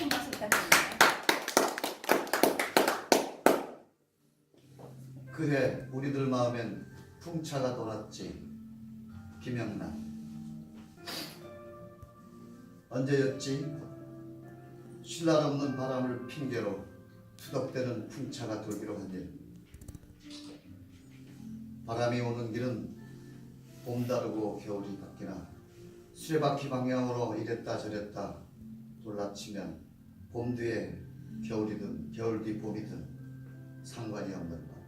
큰 박수 부탁드립니다. 그해 우리들 마음엔 풍차가 돌았지. 김영란. 언제였지? 신랄 없는 바람을 핑계로 투덕대는 풍차가 돌기로 한 일. 바람이 오는 길은 봄 다르고 겨울이 바뀌나. 수레바퀴 방향으로 이랬다 저랬다 돌라치면 봄 뒤에 겨울이든 겨울 뒤 봄이든 상관이 없는 것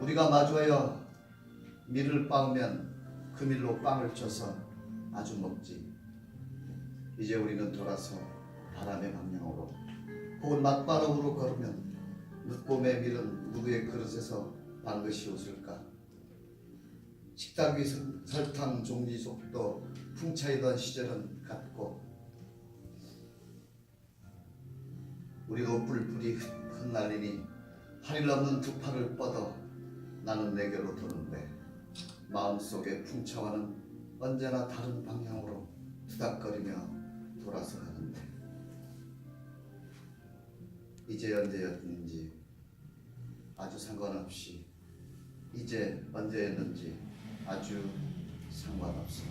우리가 마주하여 밀을 빻으면 그 밀로 빵을 쳐서 아주 먹지. 이제 우리는 돌아서 바람의 방향으로 혹은 맞바람으로 걸으면 늦봄의 밀은 누구의 그릇에서 반드시 웃을까? 식탁 위 설- 설탕 종리 속도 풍차이던 시절은 같고 우리 옷불 불이 흩날리니 하늘 없는 두 팔을 뻗어 나는 내게로 도는데 마음속의 풍차와는 언제나 다른 방향으로 투닥거리며 돌아서 가는데 이제 언제였는지 아주 상관없이 이제 언제였는지 아주 상관없어